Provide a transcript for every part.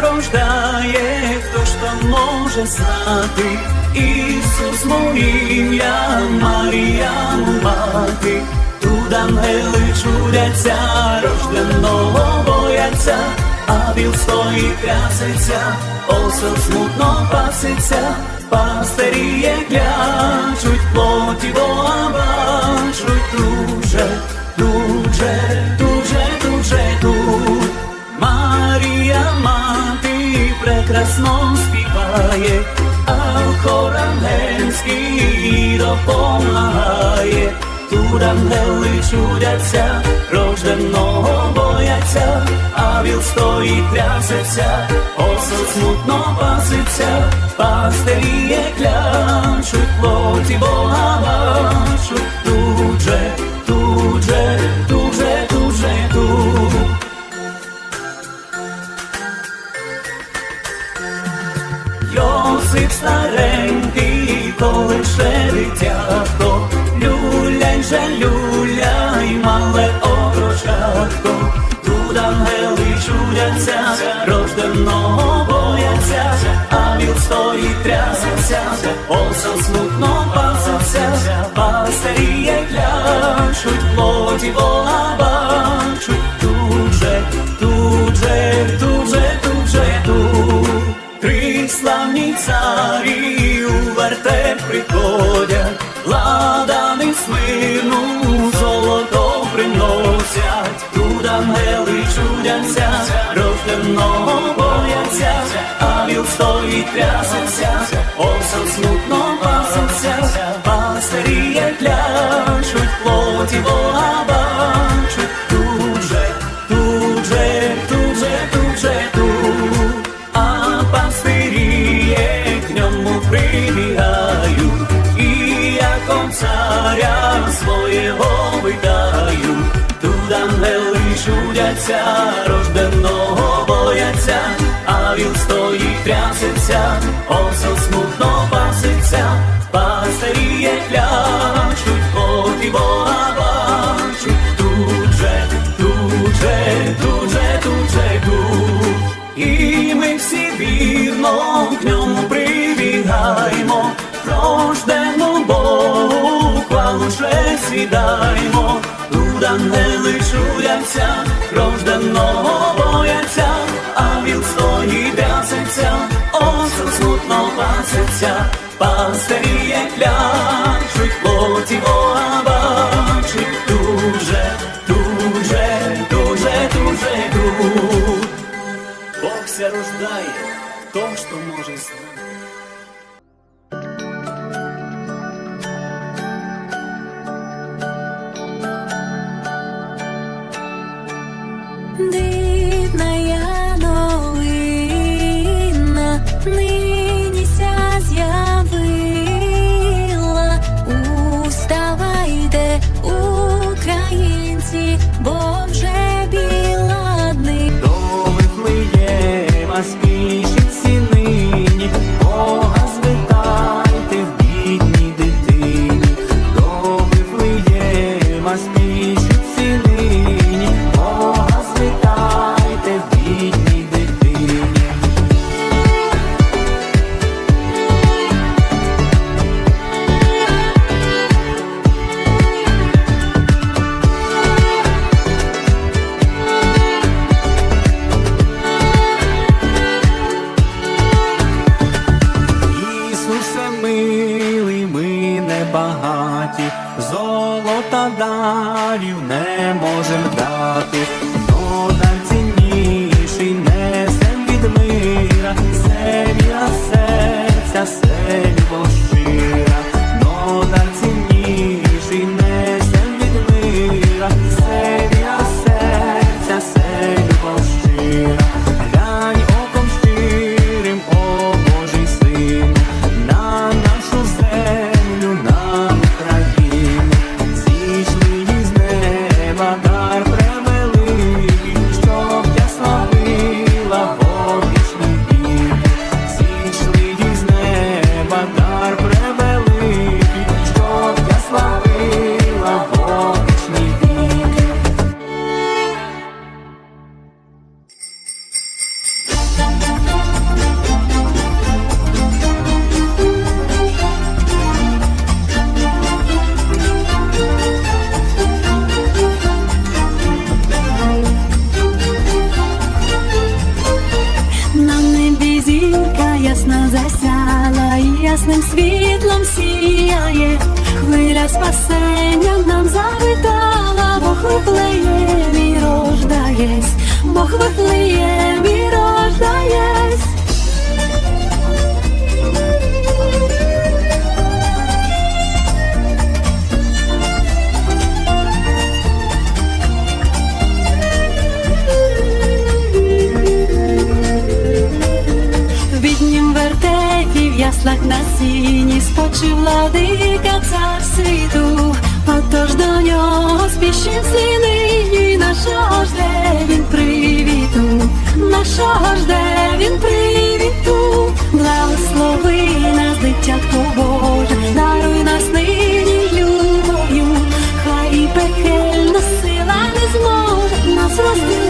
рождає, хто ж то може знати, Ісус ім'я, Марія мати, тут ангели чудяться, рожденого бояться, а віл стоїть трясеться, осел смутно паситься, пастирі є клячуть, плоті Бога бачуть, дуже, дуже прекрасно співає, а хор ангельський допомагає. Тут ангели чудяться, рожденого бояться, а віл стоїть трясеться, осел смутно паситься, пастирі є клячуть, плоті Бога бачуть, тут же, старенький, коли ще дитятко, люляй же люляй, мале окрошатко, тут ангели чудяться, рожденого бояться, а віл стоїть трясеться, осел смутно пасеться, пастирі є кляшуть, плоті Бога у приходять, ладани смирну золото приносять, тут ангели чудяться, рожденого бояться, а віл стоїть трясеться, осам смутно чудяться, рожденого бояться, а він стоїть трясеться, осел смутно паситься, пастиріє клячуть, поки Бога бачуть, тут же, тут же, тут же, тут же, тут. І ми всі вірно к ньому прибігаємо, рождену Богу, хвалу же свідаймо, тут не чудяться, рожденого бояться, а він стоїть трясеться, осел смутно паситься, пастирі як клячуть, плоті Засяла ясним світлом сіяє, хвиля спасення нам завітала, бо хвилеє і рождає. Бог Вифлеємі рождаєсь. В біднім в яслах на сіні спочив владика цар світу, отож до нього спішим сини, нашого жде він привіту, нашого жде він привіту, благослови нас, дитятко Боже, даруй нас нині любов'ю, хай і пекельна сила не зможе нас розділити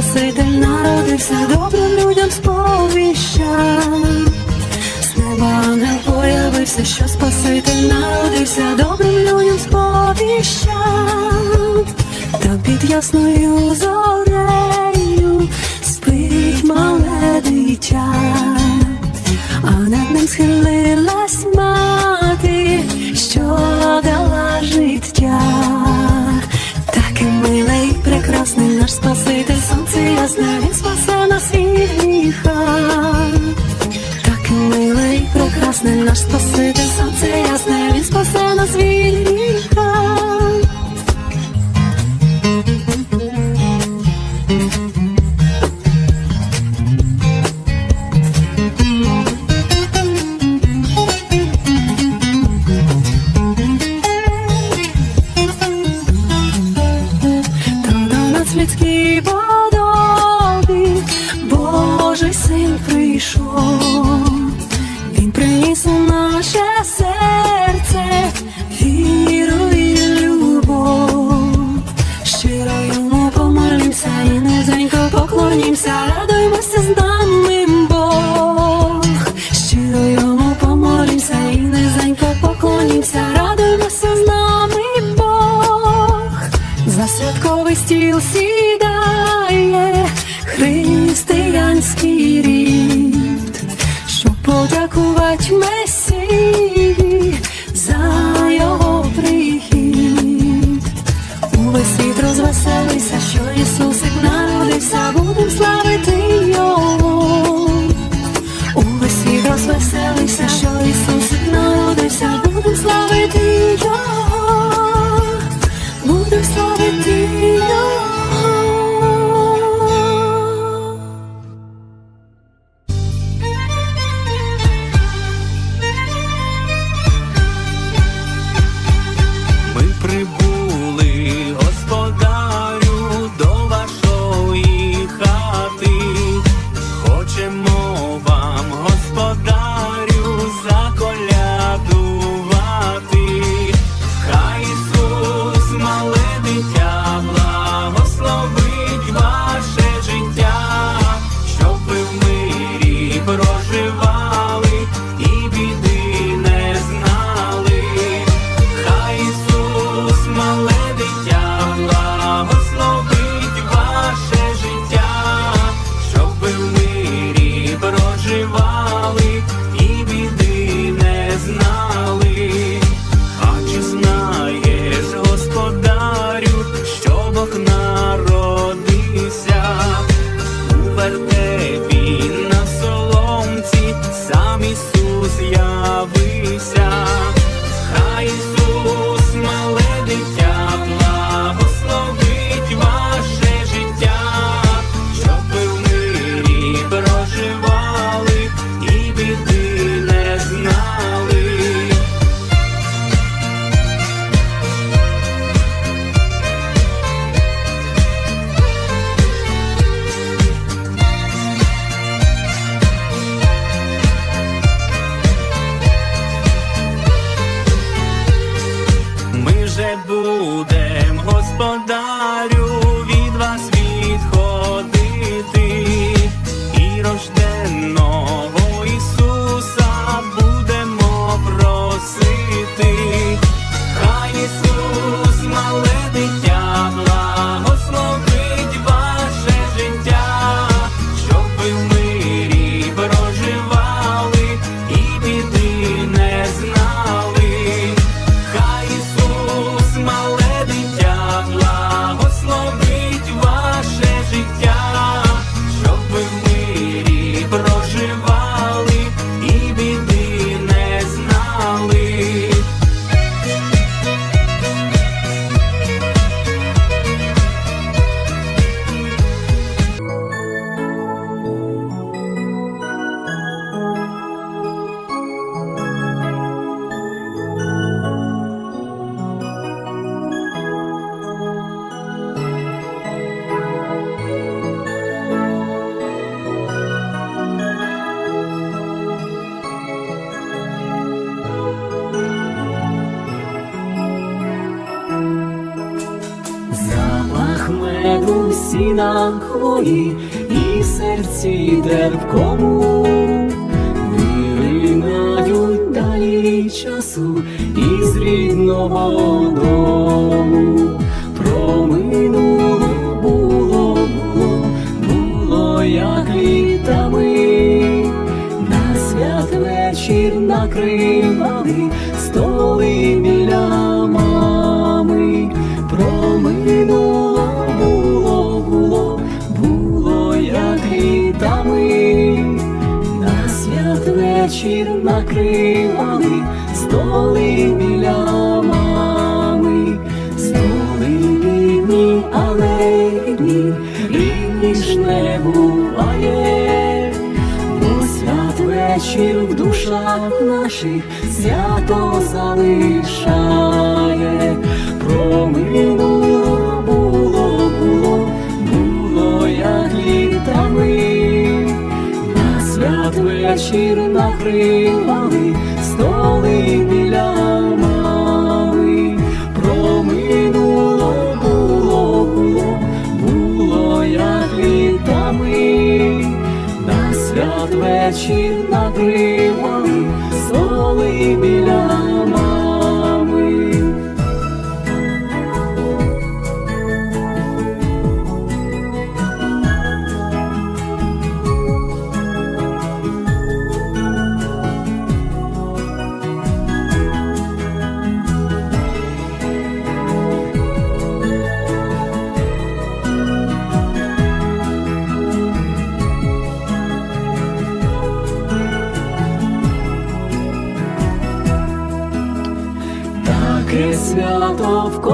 Спаситель народився, добрим людям сповіщав. З неба не появився, що Спаситель народився, добрим людям сповіщав. Та під ясною зорею християнський рід, щоб подякувати Месії сіна хвої і в серці терпкому виринають далі часу із рідного дому. Про минуло було, було, було як літами. На святвечір накривали столи біля святвечір накривали столи біля мами. Столи бідні, але рідні, рідні ж не буває. Бо святвечір в душах наших свято залишає. Про накривали столи біля мами. Про було, було як літами. На святвечір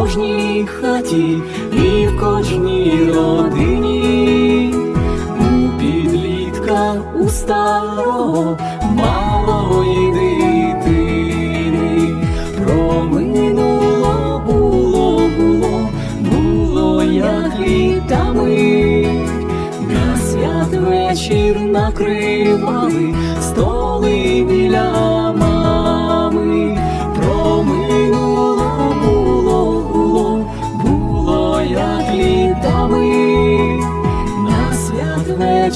кожній хаті і в кожній родині, у підлітка, у старого, малої дитини. Про минуло було, було, було як літами. На святвечір накривали столи біля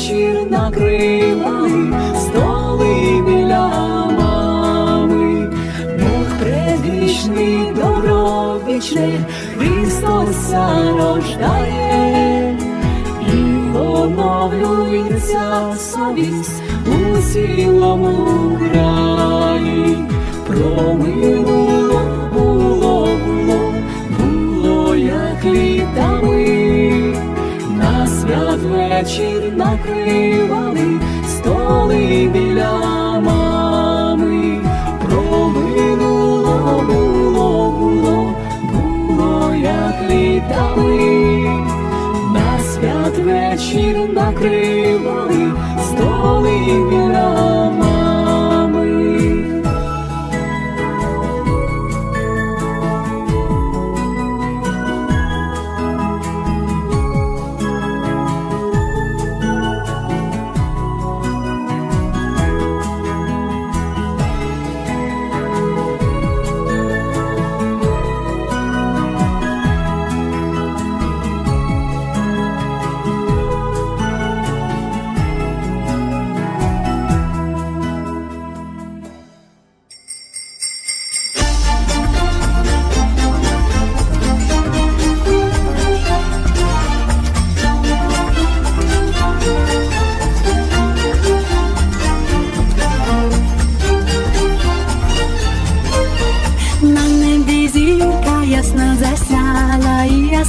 святвечір накривали столи біля мами. Бог предвічний, добро вічне, Христося рождає. І оновлюється совість у цілому краї. Про накривали столи біля мами. проминуло, було, було, було як літали, На святвечір накривали столи біля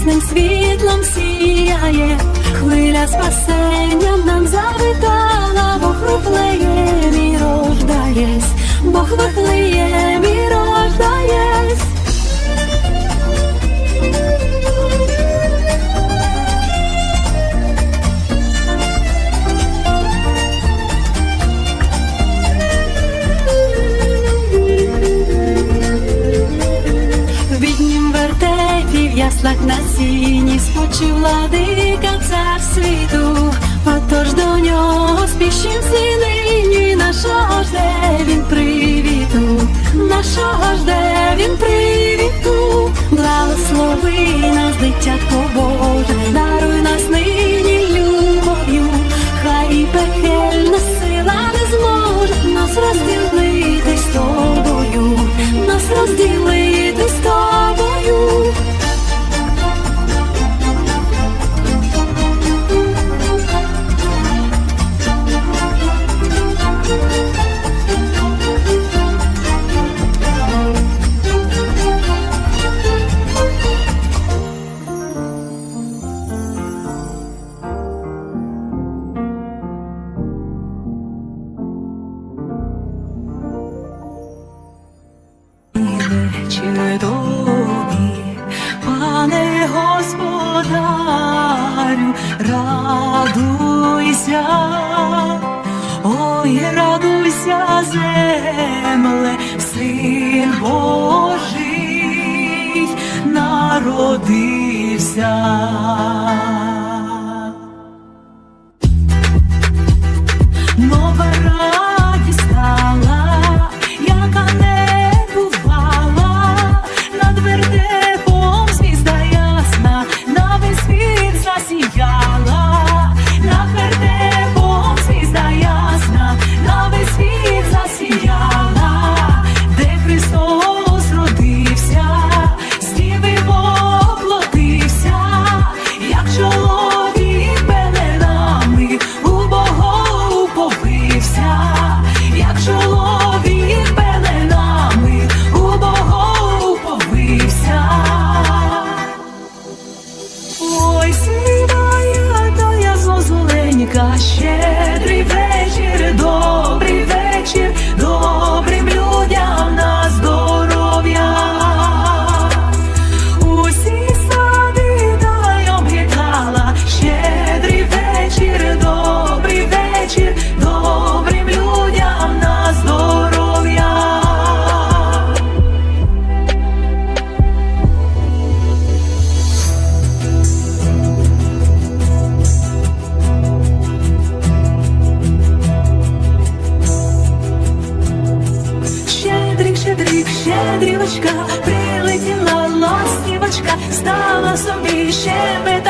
ясним світлом сіяє, хвиля спасення нам завітала, Бог вихлеє, мій рождаєсь, Бог вихлеє, мій рождаєсь. в яслах на сіні спочив владика цар світу, отож до нього спішим синині, нашого жде він привіту, нашого жде він привіту, благослови нас, дитятко. ластівочка, прилетіла ластівочка, стала собі щебет.